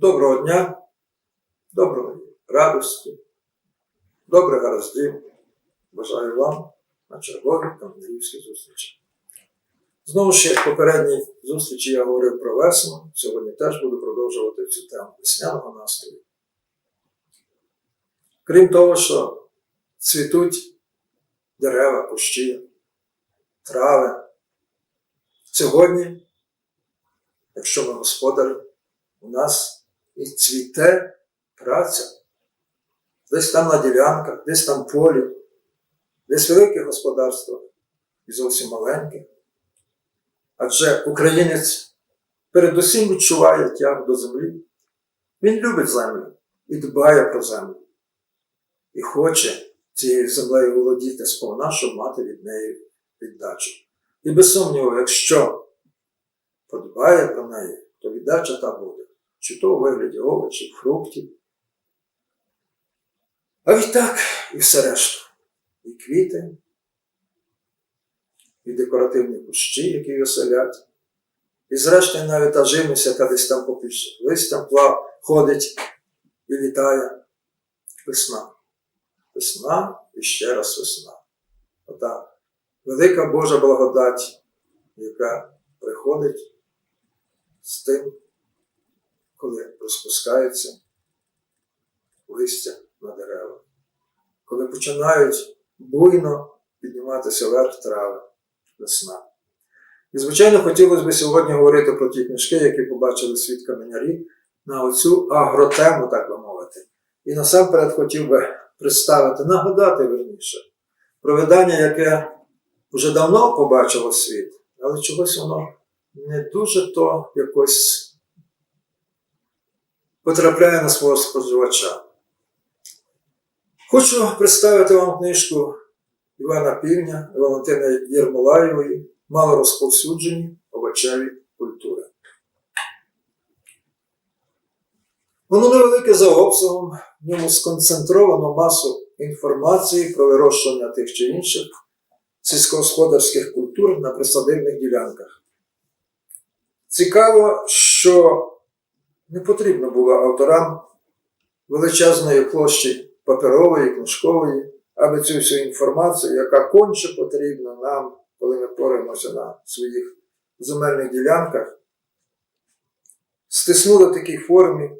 Доброго дня, доброї радості, добрих гараздів. Бажаю вам на черговій кам'янівській зустрічі. Знову ж, як в попередній зустрічі я говорив про весну, сьогодні теж буду продовжувати цю тему весняного настрою. Крім того, що цвітуть дерева, кущі, трави. Сьогодні, якщо ми господарі, у нас і цвіте праця. Десь там на ділянках, десь там полі, десь велике господарство і зовсім маленьке. Адже українець передусім відчуває тягу до землі. Він любить землю і дбає про землю. І хоче цією землею володіти сповна, щоб мати від неї віддачу. І без сумніву, якщо подбає про неї, то віддача та буде. Чи то у вигляді овочів, фруктів. А відтак і все решту. І квіти, і декоративні кущі, які оселять. І зрештою навіть та живність, яка десь там попіш листям плав, ходить і літає. Весна. Весна і ще раз весна. Ота велика Божа благодать, яка приходить з тим, коли розпускаються листя на дерева, коли починають буйно підніматися вверх трави весна. І, звичайно, хотілося б сьогодні говорити про ті книжки, які побачили світ каменярі, на оцю агротему, так би мовити. І насамперед хотів би представити, нагадати верніше, про видання, яке вже давно побачило світ, але чогось воно не дуже то якось потрапляє на свого споживача. Хочу представити вам книжку Івана Півня Валентини Єрмолаєвої мало розповсюджені овочеві культури. Воно невелике за обсягом, в ньому сконцентровано масу інформації про вирощування тих чи інших сільськогосподарських культур на присадибних ділянках. Цікаво, що не потрібно було авторам величезної площі паперової, книжкової, аби цю всю інформацію, яка конче потрібна нам, коли ми поримося на своїх земельних ділянках, стиснули в такій формі,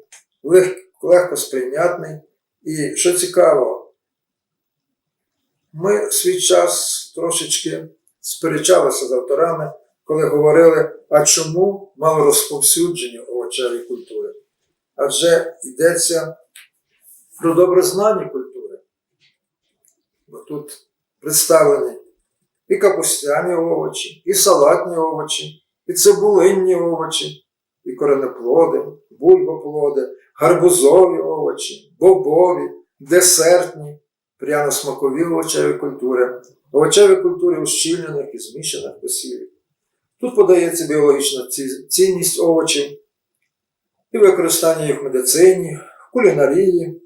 лег- легко сприйнятний. І що цікаво, ми в свій час трошечки сперечалися з авторами, коли говорили, а чому мало розповсюджені овочеві культури? Адже йдеться про добрознані культури. Бо тут представлені і капустяні овочі, і салатні овочі, і цибулинні овочі, і коренеплоди, бульбоплоди, гарбузові овочі, бобові, десертні, пряно-смакові овочеві культури, овочеві культури ущільнених і змішаних посівів. Тут подається біологічна цінність овочів і використання їх в медицині, в кулінарії,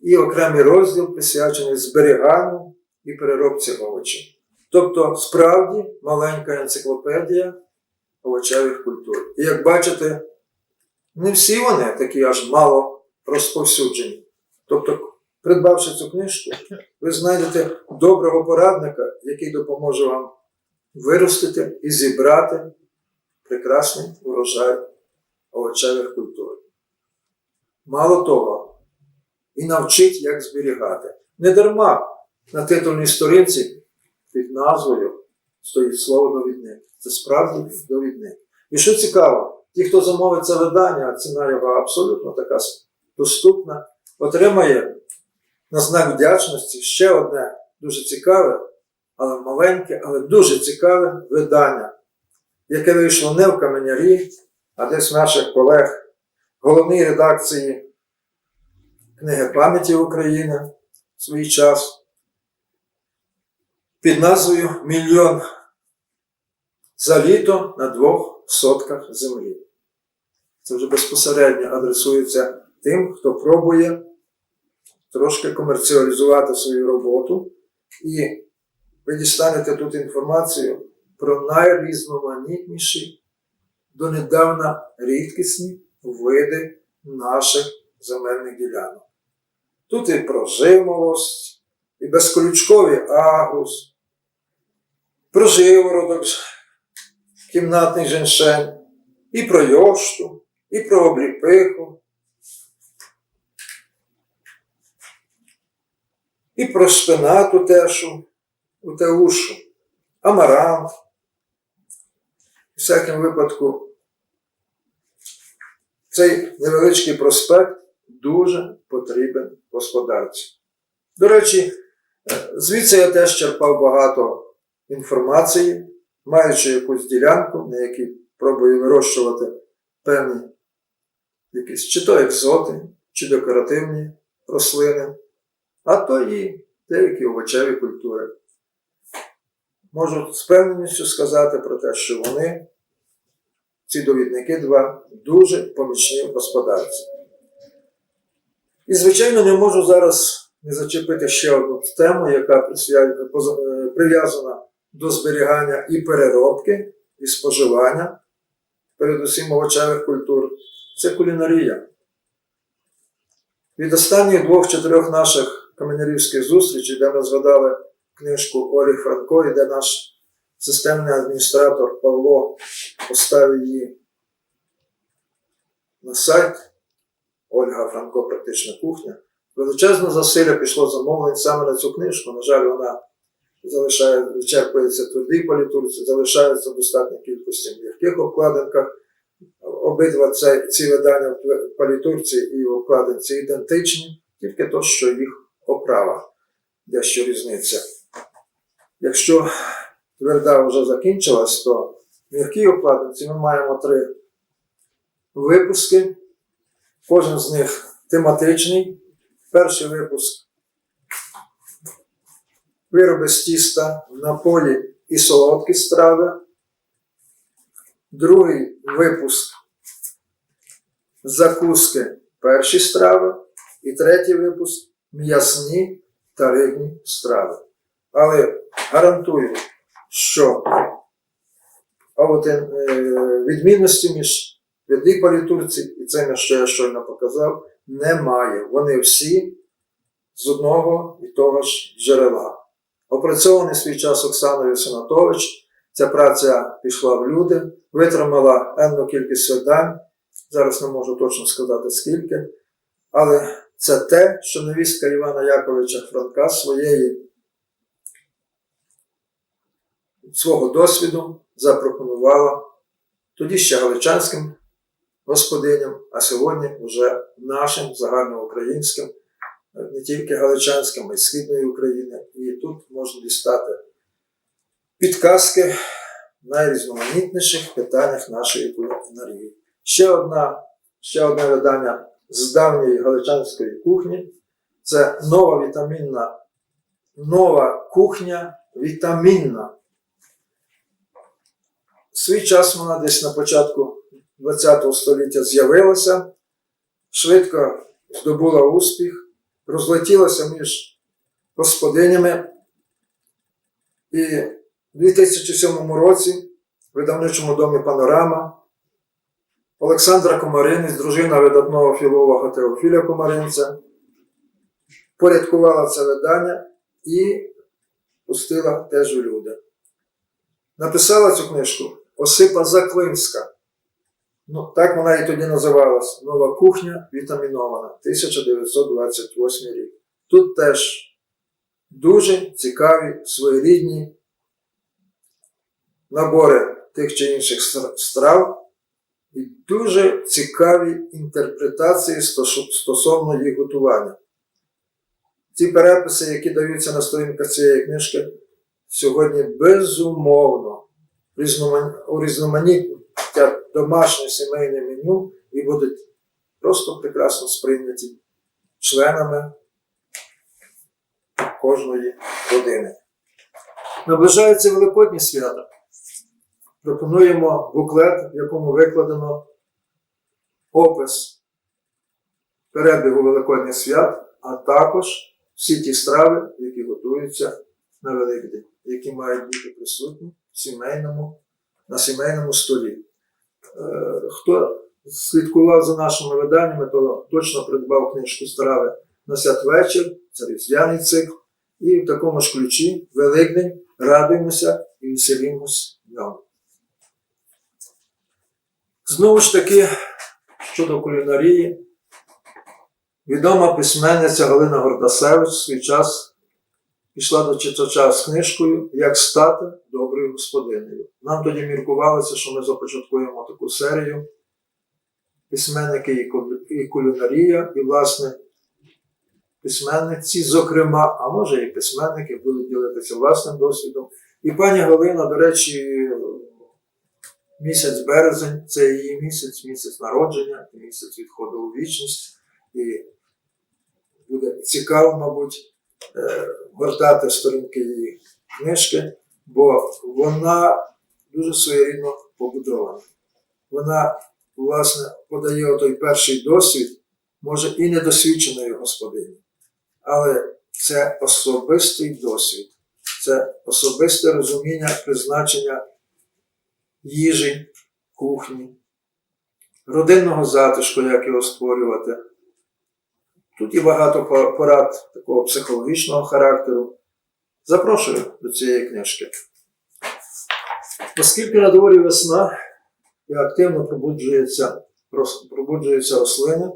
і окремий розділ присвячений зберіганню і переробці овочів. Тобто, справді маленька енциклопедія овочевих культур. І як бачите, не всі вони такі аж мало розповсюджені. Тобто, придбавши цю книжку, ви знайдете доброго порадника, який допоможе вам виростити і зібрати прекрасний урожай овочевих культур. Мало того, і навчить, як зберігати. Не дарма на титульній сторінці під назвою стоїть слово довідник. Це справді довідник. І що цікаво, ті, хто замовить це видання, а ціна його абсолютно така доступна, отримає на знак вдячності ще одне дуже цікаве, але маленьке, але дуже цікаве видання, яке вийшло не в каменярі, а десь наших колег головній редакції книги пам'яті України в свій час під назвою Мільйон за літо на двох сотках землі. Це вже безпосередньо адресується тим, хто пробує трошки комерціалізувати свою роботу, і ви дістанете тут інформацію про найрізноманітніші, донедавна рідкісні види наших земельних ділянок. Тут і прожимолость, і безколючковий агрус, проживородок, кімнатний женшень, і про йошту, і про обліпиху, і про шпинату тешу, утеушу, амарант. Всякому випадку цей невеличкий проспект дуже потрібен господарці. До речі, е, звідси я теж черпав багато інформації, маючи якусь ділянку, на якій пробую вирощувати певні якісь чи то екзоти, чи декоративні рослини, а то і деякі овочеві культури. Можу з певністю сказати про те, що вони, ці довідники два, дуже помічні господарці. І, звичайно, не можу зараз не зачепити ще одну тему, яка прив'язана до зберігання і переробки, і споживання, передусім овочевих культур. Це кулінарія. Від останніх двох-чотирьох наших каменярівських зустрічей, де ми згадали книжку Олі Франко, і де наш системний адміністратор Павло поставив її на сайт Ольга Франко Практична кухня. Величезне засилля пішло замовлень саме на цю книжку. На жаль, вона залишає, вичерпується в твердій політурці, залишається в достатній кількості м'яких обкладинках. Обидва це, ці видання в політурці і в обкладинці ідентичні, тільки то, що їх оправа, дещо різниця. Якщо тверда вже закінчилась, то в м'якій обкладинці ми маємо три випуски. Кожен з них тематичний. Перший випуск вироби з тіста, наполі і солодкі страви. Другий випуск закуски перші страви. І третій випуск м'ясні та рибні страви. Але гарантую, що е, відмінності між твердій політурці і цим, що я щойно показав, немає. Вони всі з одного і того ж джерела. Опрацьований свій час Оксаною Сенатович, ця праця пішла в люди, витримала енну кількість видань. Зараз не можу точно сказати скільки, але це те, що невістка Івана Яковича Франка своєї свого досвіду запропонувала тоді ще галичанським господиням, а сьогодні вже нашим загальноукраїнським, не тільки галичанським, а й Східної України. І тут можна дістати підказки в найрізноманітніших питаннях нашої кулінарії. Ще одна, ще одне видання з давньої галичанської кухні. Це нова вітамінна, нова кухня вітамінна. В свій час вона десь на початку ХХ століття з'явилася, швидко здобула успіх, розлетілася між господинями. І в 2007 році в видавничому домі Панорама Олександра Комаринець, дружина видатного філолога Теофіля Комаринця, порядкувала це видання і пустила теж у люди. Написала цю книжку Осипа Заклинська. Ну, так вона і тоді називалась Нова кухня вітамінована 1928 рік. Тут теж дуже цікаві своєрідні набори тих чи інших страв і дуже цікаві інтерпретації стосовно їх готування. Ці переписи, які даються на сторінках цієї книжки, сьогодні безумовно урізноманіття домашнє сімейне меню і будуть просто прекрасно сприйняті членами кожної родини. Наближаються великодні свята. Пропонуємо буклет, в якому викладено опис перебігу Великодніх свят, а також всі ті страви, які готуються на Великдень, які мають бути присутні сімейному, на сімейному столі. Е, Хто слідкував за нашими виданнями, то точно придбав книжку Страви на святвечір, це різдвяний цикл. І в такому ж ключі Великдень радуємося і веселімось в. Знову ж таки, щодо кулінарії, відома письменниця Галина Гордасевич в свій час пішла до читача з книжкою Як стати доброю господинею. Нам тоді міркувалося, що ми започаткуємо таку серію письменники і кулінарія, і, власне, письменниці, зокрема, а може і письменники будуть ділитися власним досвідом. І пані Галина, до речі, місяць березень це її місяць, місяць народження, місяць відходу у вічність. І буде цікаво, мабуть, гортати сторінки її книжки, бо вона дуже своєрідно побудована. Вона, власне, подає той перший досвід, може і недосвідченої господині, але це особистий досвід, це особисте розуміння призначення їжі, кухні, родинного затишку, як його створювати. Тут є багато по- порад такого психологічного характеру. Запрошую до цієї книжки. Оскільки на дворі весна і активно пробуджується, пробуджуються рослини,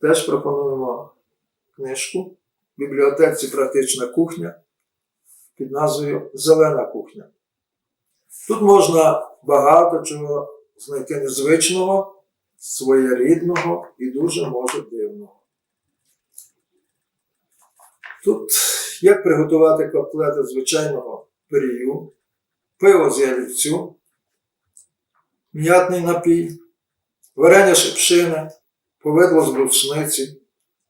теж пропонуємо книжку в бібліотеці Практична кухня під назвою Зелена кухня. Тут можна багато чого знайти незвичного, своєрідного і дуже може дивного. Тут як приготувати котлети звичайного пирію, пиво з ялівцю, м'ятний напій, варення шипшини, повидло з брусниці,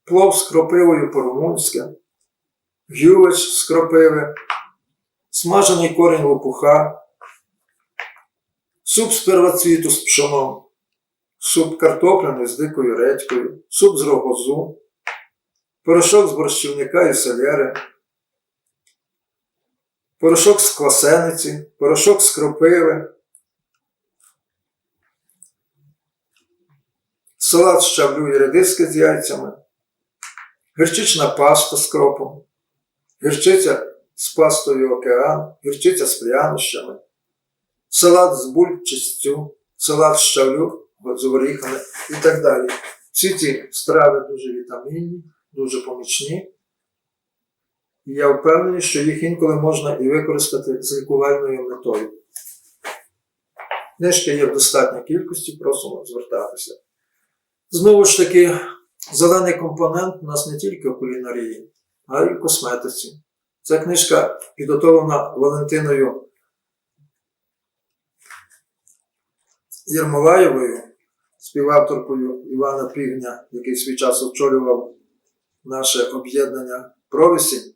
плов з кропивою по-румунськи, гювеч з кропиви, смажений корінь лопуха, суп з первоцвіту з пшоном, суп картопляний з дикою редькою, суп з рогозу, порошок з борщівника і селери, порошок з квасениці, порошок з кропиви, салат з щавлю і редиски з яйцями, гірчична паста з кропом, гірчиця з пастою океан, гірчиця з прянощами, салат з бульчистю, салат з щавлю з горіхами і так далі. Всі ці страви дуже вітамінні, дуже помічні. І я впевнений, що їх інколи можна і використати з лікувальною метою. Книжки є в достатній кількості, просимо звертатися. Знову ж таки, зелений компонент у нас не тільки в кулінарії, а й в косметиці. Ця книжка підготовлена Валентиною Єрмолаєвою, співавторкою Івана Півня, який свій час очолював наше об'єднання Провісінь.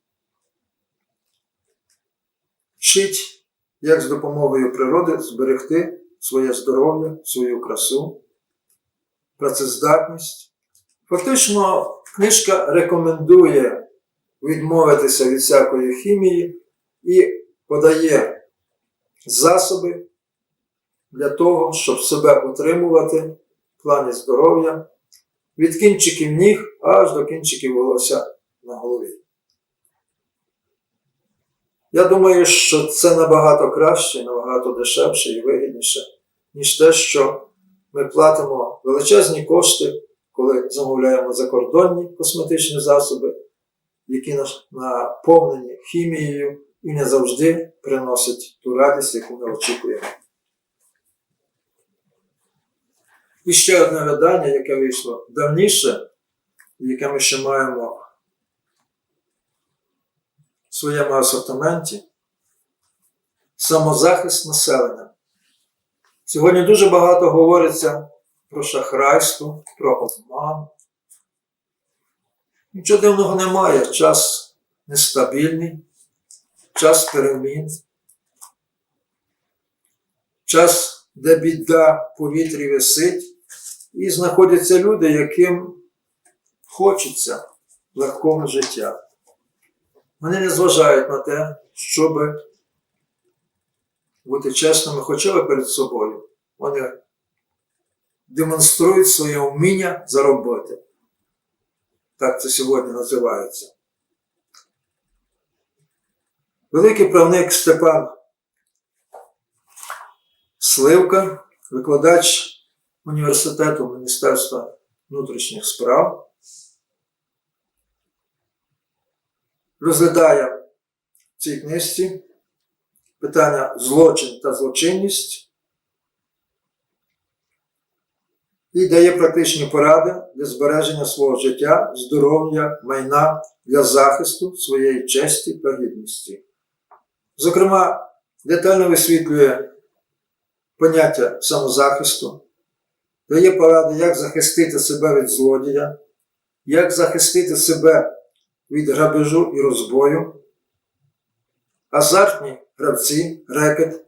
Вчить, як з допомогою природи зберегти своє здоров'я, свою красу, працездатність. Фактично, книжка рекомендує відмовитися від всякої хімії і подає засоби для того, щоб себе утримувати в плані здоров'я від кінчиків ніг аж до кінчиків волосся на голові. Я думаю, що це набагато краще, набагато дешевше і вигідніше, ніж те, що ми платимо величезні кошти, коли замовляємо закордонні косметичні засоби, які наповнені хімією і не завжди приносять ту радість, яку ми очікуємо. І ще одне видання, яке вийшло давніше, яке ми ще маємо в своєму асортименті. Самозахист населення. Сьогодні дуже багато говориться про шахрайство, про обман. Нічого дивного немає. Час нестабільний, час перемін, час, де біда повітрі висить, і знаходяться люди, яким хочеться легкого життя. Вони не зважають на те, щоб бути чесними хоча б перед собою. Вони демонструють своє вміння заробити. Так це сьогодні називається. Великий правник Степан Сливка, викладач університету Міністерства внутрішніх справ, розглядає в цій книжці питання злочин та злочинність і дає практичні поради для збереження свого життя, здоров'я, майна для захисту своєї честі та гідності. Зокрема, детально висвітлює поняття самозахисту, дає поради, як захистити себе від злодія, як захистити себе від грабежу і розбою, азартні гравці, рекет,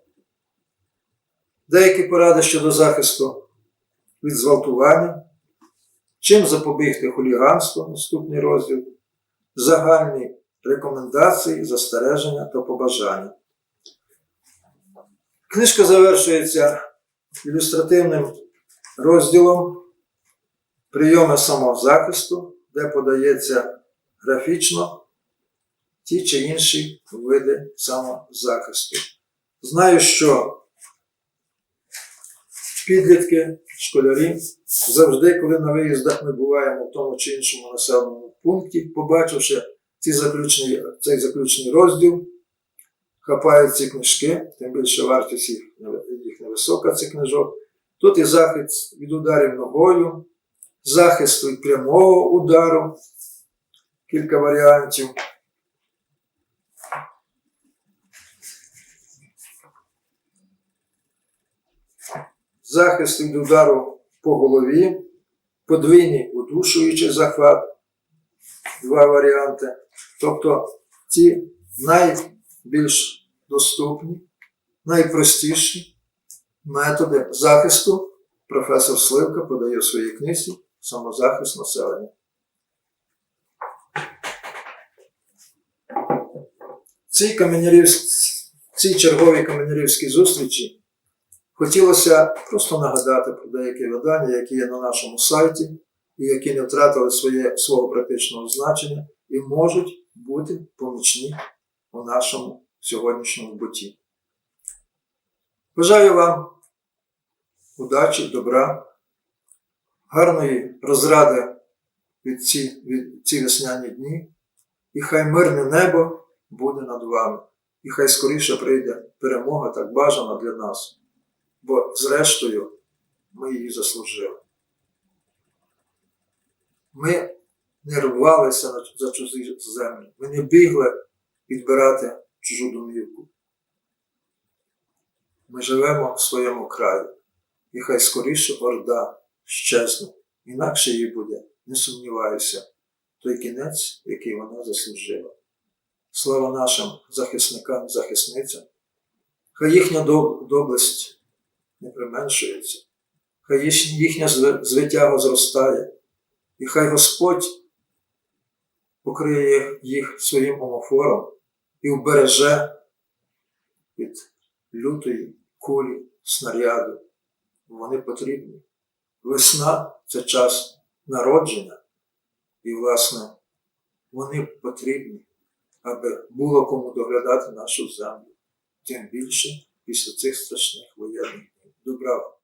деякі поради щодо захисту від зґвалтування, чим запобігти хуліганству, наступний розділ, загальні рекомендації, застереження та побажання. Книжка завершується ілюстративним розділом прийоми самозахисту, де подається графічно ті чи інші види самозахисту. Знаю, що підлітки, школярі завжди, коли на виїздах ми буваємо в тому чи іншому населеному пункті, побачивши ці заключні, цей заключний розділ, хапають ці книжки, тим більше вартість їх, їх невисока, цих книжок. Тут і захист від ударів ногою, захист від прямого удару, кілька варіантів. Захист від удару по голові, подвійний удушуючий захват, два варіанти. Тобто ці найбільш доступні, найпростіші методи захисту професор Сливка подає в своїй книзі Самозахист населення. Цій, цій черговій каменярівській зустрічі хотілося просто нагадати про деякі видання, які є на нашому сайті, і які не втратили своє, свого практичного значення і можуть бути помічні у нашому сьогоднішньому буті. Бажаю вам удачі, добра, гарної розради від ці, від ці весняні дні, і хай мирне небо буде над вами, і хай скоріше прийде перемога так бажана для нас, бо зрештою ми її заслужили. Ми не рвалися за чужі землі, ми не бігли відбирати чужу домівку. Ми живемо в своєму краю, і хай скоріше орда щезне, інакше їй буде, не сумніваюся, той кінець, який вона заслужила. Слава нашим захисникам захисницям, хай їхня доблесть не применшується, хай їх- їхня зв- звитяга зростає, і хай Господь покриє їх своїм омофором і вбереже від лютої кулі, снаряду. Вони потрібні. Весна це час народження, і, власне, вони потрібні, аби було кому доглядати нашу землю. Тим більше після цих страшних воєнних дій.